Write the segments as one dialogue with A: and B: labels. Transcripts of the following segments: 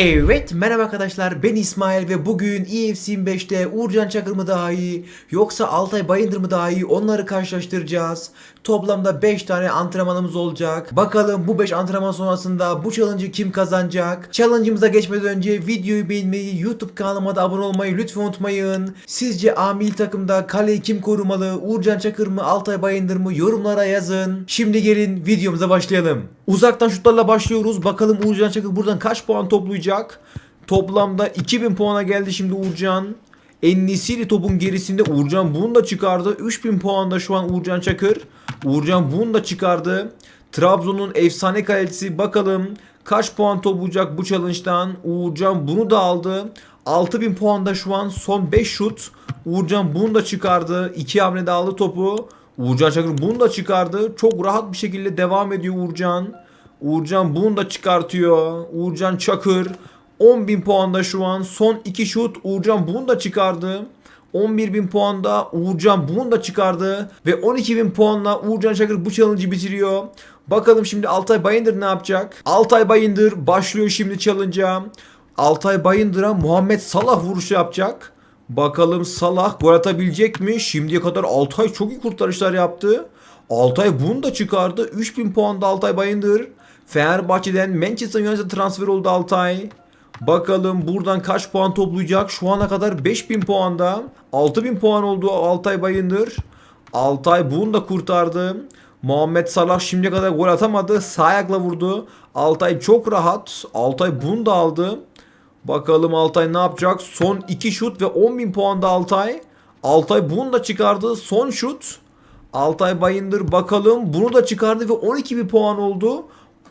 A: Evet merhaba arkadaşlar ben İsmail ve bugün EFC 25'te Uğurcan Çakır mı daha iyi yoksa Altay Bayındır mı daha iyi onları karşılaştıracağız. Toplamda 5 tane antrenmanımız olacak. Bakalım bu 5 antrenman sonrasında bu challenge'ı kim kazanacak? Challenge'ımıza geçmeden önce videoyu beğenmeyi, YouTube kanalıma da abone olmayı lütfen unutmayın. Sizce A milli takımda kaleyi kim korumalı? Uğurcan Çakır mı, Altay Bayındır mı? Yorumlara yazın. Şimdi gelin videomuza başlayalım. Uzaktan şutlarla başlıyoruz. Bakalım Uğurcan Çakır buradan kaç puan toplayacak? Toplamda 2000 puana geldi şimdi Uğurcan. Ennisili topun gerisinde Uğurcan bunu da çıkardı. 3000 puanda şu an Uğurcan Çakır. Uğurcan bunu da çıkardı. Trabzon'un efsane kalecisi bakalım kaç puan toplayacak bu challenge'dan. Uğurcan bunu da aldı. 6000 puanda şu an son 5 şut. Uğurcan bunu da çıkardı. 2 hamlede aldı topu. Uğurcan Çakır bunu da çıkardı. Çok rahat bir şekilde devam ediyor Uğurcan. Uğurcan bunu da çıkartıyor. Uğurcan Çakır 10.000 puanda şu an. Son 2 şut Uğurcan bunu da çıkardı. 11.000 puanda Uğurcan bunu da çıkardı. Ve 12.000 puanla Uğurcan Çakır bu challenge'ı bitiriyor. Bakalım şimdi Altay Bayındır ne yapacak? Altay Bayındır başlıyor şimdi challenge'a. Altay Bayındır'a Muhammed Salah vuruşu yapacak. Bakalım Salah gol atabilecek mi? Şimdiye kadar Altay çok iyi kurtarışlar yaptı. Altay bunu da çıkardı. 3000 puanda Altay Bayındır. Fenerbahçe'den Manchester United transfer oldu Altay. Bakalım buradan kaç puan toplayacak? Şu ana kadar 5000 puanda. 6000 puan oldu Altay Bayındır. Altay bunu da kurtardı. Muhammed Salah şimdiye kadar gol atamadı. Sağ ayakla vurdu. Altay çok rahat. Altay bunu da aldı. Bakalım Altay ne yapacak? Son 2 şut ve 10.000 puanda Altay. Altay bunu da çıkardı. Son şut. Altay Bayındır bakalım bunu da çıkardı ve 12.000 puan oldu.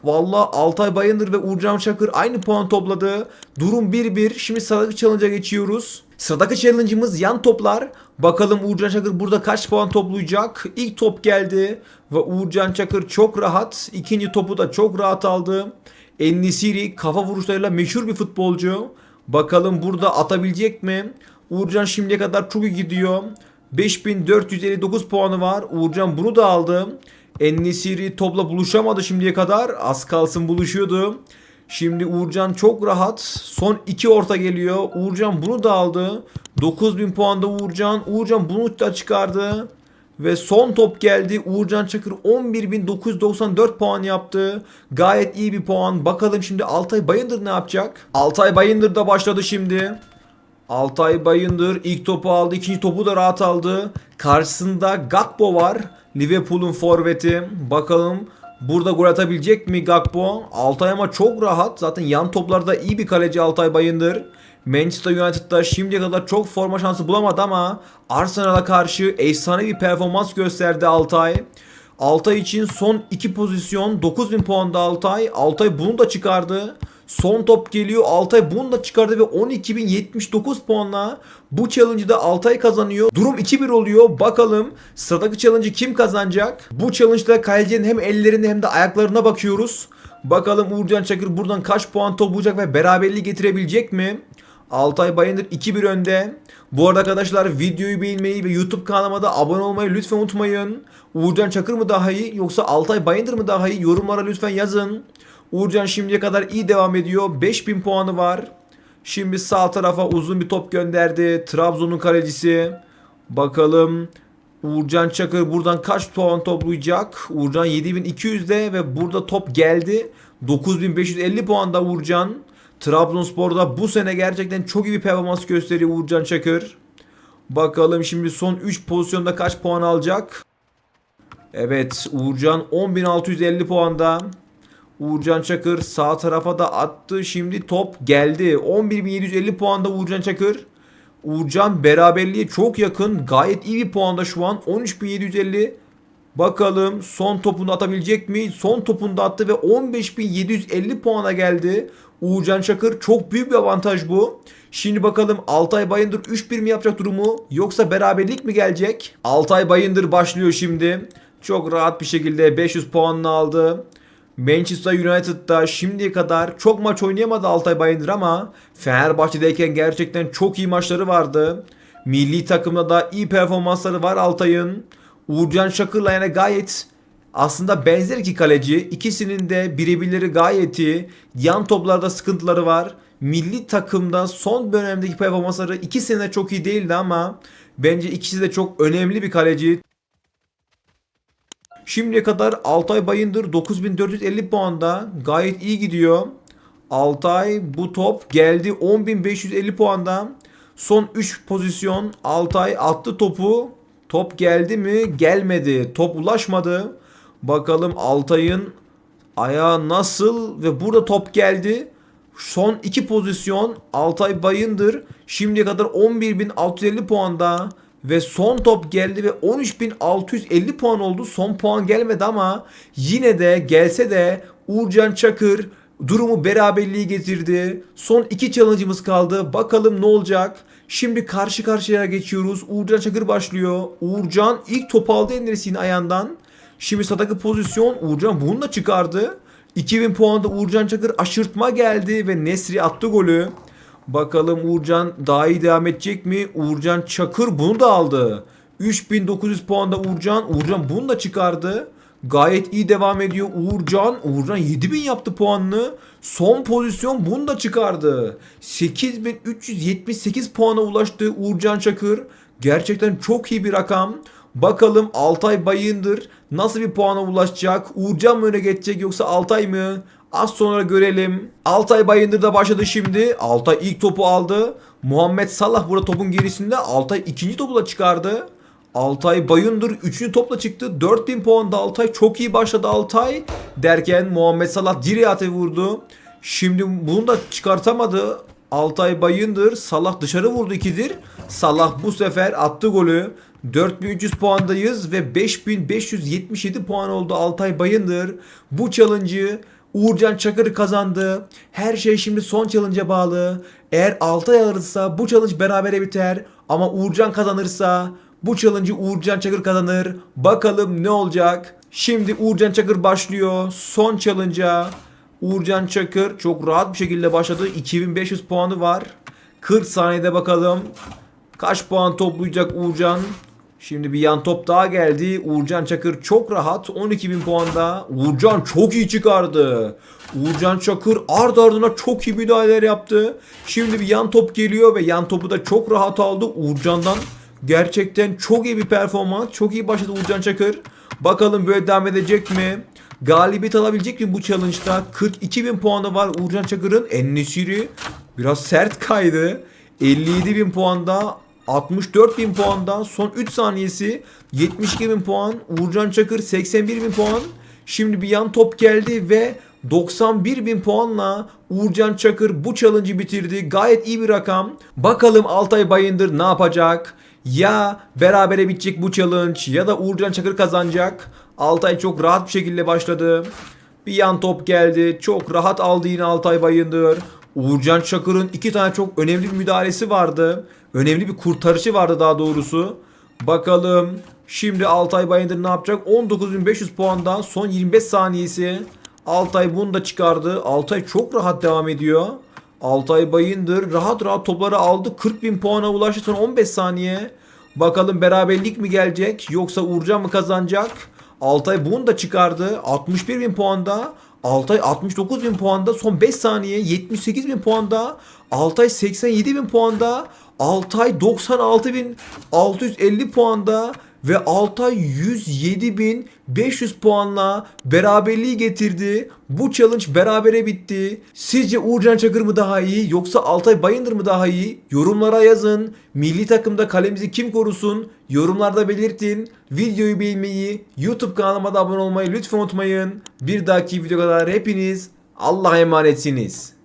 A: Valla Altay Bayındır ve Uğurcan Çakır aynı puan topladı. Durum 1-1. Şimdi sıradaki challenge'a geçiyoruz. Sıradaki challenge'ımız yan toplar. Bakalım Uğurcan Çakır burada kaç puan toplayacak? İlk top geldi ve Uğurcan Çakır çok rahat. İkinci topu da çok rahat aldı. Ennisiri kafa vuruşlarıyla meşhur bir futbolcu. Bakalım burada atabilecek mi? Uğurcan şimdiye kadar çok iyi gidiyor. 5459 puanı var. Uğurcan bunu da aldı. Ennisiri topla buluşamadı şimdiye kadar. Az kalsın buluşuyordu. Şimdi Uğurcan çok rahat. Son iki orta geliyor. Uğurcan bunu da aldı. 9000 puanda Uğurcan. Uğurcan bunu da çıkardı. Ve son top geldi. Uğurcan Çakır 11.994 puan yaptı. Gayet iyi bir puan. Bakalım şimdi Altay Bayındır ne yapacak? Altay Bayındır da başladı şimdi. Altay Bayındır ilk topu aldı. ikinci topu da rahat aldı. Karşısında Gakpo var. Liverpool'un forveti. Bakalım burada gol atabilecek mi Gakpo? Altay ama çok rahat. Zaten yan toplarda iyi bir kaleci Altay Bayındır. Manchester United'da şimdiye kadar çok forma şansı bulamadı ama Arsenal'a karşı efsane bir performans gösterdi Altay. Altay için son 2 pozisyon 9000 puanda Altay. Altay bunu da çıkardı. Son top geliyor. Altay bunu da çıkardı ve 12.079 puanla bu challenge'ı da Altay kazanıyor. Durum 2-1 oluyor. Bakalım sıradaki challenge'ı kim kazanacak? Bu challenge'da kalecinin hem ellerine hem de ayaklarına bakıyoruz. Bakalım Uğurcan Çakır buradan kaç puan toplayacak ve beraberliği getirebilecek mi? Altay Bayındır 2-1 önde. Bu arada arkadaşlar videoyu beğenmeyi ve YouTube kanalıma da abone olmayı lütfen unutmayın. Uğurcan Çakır mı daha iyi yoksa Altay Bayındır mı daha iyi yorumlara lütfen yazın. Uğurcan şimdiye kadar iyi devam ediyor. 5000 puanı var. Şimdi sağ tarafa uzun bir top gönderdi. Trabzon'un kalecisi. Bakalım Uğurcan Çakır buradan kaç puan toplayacak? Uğurcan 7200'de ve burada top geldi. 9550 puanda Uğurcan. Trabzonspor'da bu sene gerçekten çok iyi bir performans gösteriyor Uğurcan Çakır. Bakalım şimdi son 3 pozisyonda kaç puan alacak? Evet Uğurcan 10.650 puanda. Uğurcan Çakır sağ tarafa da attı. Şimdi top geldi. 11.750 puanda Uğurcan Çakır. Uğurcan beraberliğe çok yakın. Gayet iyi bir puanda şu an. 13.750. Bakalım son topunu atabilecek mi? Son topunu da attı ve 15.750 puana geldi. Uğurcan Çakır çok büyük bir avantaj bu. Şimdi bakalım Altay Bayındır 3-1 mi yapacak durumu yoksa beraberlik mi gelecek? Altay Bayındır başlıyor şimdi. Çok rahat bir şekilde 500 puanını aldı. Manchester United'da şimdiye kadar çok maç oynayamadı Altay Bayındır ama Fenerbahçe'deyken gerçekten çok iyi maçları vardı. Milli takımda da iyi performansları var Altay'ın. Uğurcan Çakır'la yani gayet aslında benzer iki kaleci. İkisinin de birebirleri gayet iyi. Yan toplarda sıkıntıları var. milli takımda son dönemdeki performansları iki sene çok iyi değildi ama bence ikisi de çok önemli bir kaleci. Şimdiye kadar Altay Bayındır 9450 puanda gayet iyi gidiyor. Altay bu top geldi 10550 puanda. Son 3 pozisyon Altay attı topu. Top geldi mi? Gelmedi. Top ulaşmadı. Bakalım Altay'ın ayağı nasıl ve burada top geldi. Son 2 pozisyon Altay Bayındır şimdiye kadar 11.650 puanda ve son top geldi ve 13.650 puan oldu. Son puan gelmedi ama yine de gelse de Uğurcan Çakır durumu beraberliği getirdi. Son iki challenge'ımız kaldı. Bakalım ne olacak? Şimdi karşı karşıya geçiyoruz. Uğurcan Çakır başlıyor. Uğurcan ilk topu aldı Ender'in ayağından. Şimdi sadaki pozisyon Uğurcan bunu da çıkardı. 2000 puanda Uğurcan Çakır aşırtma geldi ve Nesri attı golü. Bakalım Uğurcan daha iyi devam edecek mi? Uğurcan Çakır bunu da aldı. 3900 puanda Uğurcan. Uğurcan bunu da çıkardı. Gayet iyi devam ediyor Uğurcan. Uğurcan 7000 yaptı puanını. Son pozisyon bunu da çıkardı. 8378 puana ulaştı Uğurcan Çakır. Gerçekten çok iyi bir rakam. Bakalım Altay Bayındır nasıl bir puana ulaşacak? Uğurcan mı öne geçecek yoksa Altay mı? Az sonra görelim. Altay Bayındır da başladı şimdi. Altay ilk topu aldı. Muhammed Salah burada topun gerisinde. Altay ikinci topu da çıkardı. Altay Bayındır 3. topla çıktı. 4000 puanda Altay. Çok iyi başladı Altay. Derken Muhammed Salah Diriyat'e vurdu. Şimdi bunu da çıkartamadı. Altay Bayındır. Salah dışarı vurdu ikidir. Salah bu sefer attı golü. 4300 puandayız ve 5577 puan oldu Altay Bayındır. Bu challenge'ı Uğurcan Çakır kazandı. Her şey şimdi son challenge'a bağlı. Eğer Altay alırsa bu challenge berabere biter. Ama Uğurcan kazanırsa bu challenge'ı Uğurcan Çakır kazanır. Bakalım ne olacak? Şimdi Uğurcan Çakır başlıyor. Son challenge'a. Uğurcan Çakır çok rahat bir şekilde başladı. 2500 puanı var. 40 saniyede bakalım. Kaç puan toplayacak Uğurcan? Şimdi bir yan top daha geldi. Uğurcan Çakır çok rahat. 12.000 puanda. Uğurcan çok iyi çıkardı. Uğurcan Çakır ard ardına çok iyi müdahaleler yaptı. Şimdi bir yan top geliyor ve yan topu da çok rahat aldı. Uğurcan'dan gerçekten çok iyi bir performans. Çok iyi başladı Uğurcan Çakır. Bakalım böyle devam edecek mi? Galibiyet alabilecek mi bu challenge'da? 42.000 puanı var Uğurcan Çakır'ın. Ennesiri biraz sert kaydı. 57.000 puanda 64 bin puandan son 3 saniyesi 72 bin puan. Uğurcan Çakır 81 bin puan. Şimdi bir yan top geldi ve 91 bin puanla Uğurcan Çakır bu challenge'ı bitirdi. Gayet iyi bir rakam. Bakalım Altay Bayındır ne yapacak? Ya berabere bitecek bu challenge ya da Uğurcan Çakır kazanacak. Altay çok rahat bir şekilde başladı. Bir yan top geldi. Çok rahat aldı yine Altay Bayındır. Uğurcan Çakır'ın iki tane çok önemli bir müdahalesi vardı. Önemli bir kurtarışı vardı daha doğrusu. Bakalım şimdi Altay Bayındır ne yapacak? 19.500 puandan son 25 saniyesi. Altay bunu da çıkardı. Altay çok rahat devam ediyor. Altay Bayındır rahat rahat topları aldı. 40.000 puana ulaştı son 15 saniye. Bakalım beraberlik mi gelecek yoksa Uğurcan mı kazanacak? Altay bunu da çıkardı. 61.000 puanda. Altay 69 bin puanda son 5 saniye 78 bin puanda. Altay 87 bin puanda. Altay 96 bin 650 puanda ve Altay 107 bin 500 puanla beraberliği getirdi. Bu challenge berabere bitti. Sizce Uğurcan Çakır mı daha iyi yoksa Altay Bayındır mı daha iyi? Yorumlara yazın. Milli takımda kalemizi kim korusun? Yorumlarda belirtin. Videoyu beğenmeyi, YouTube kanalıma da abone olmayı lütfen unutmayın. Bir dahaki video kadar hepiniz Allah'a emanetsiniz.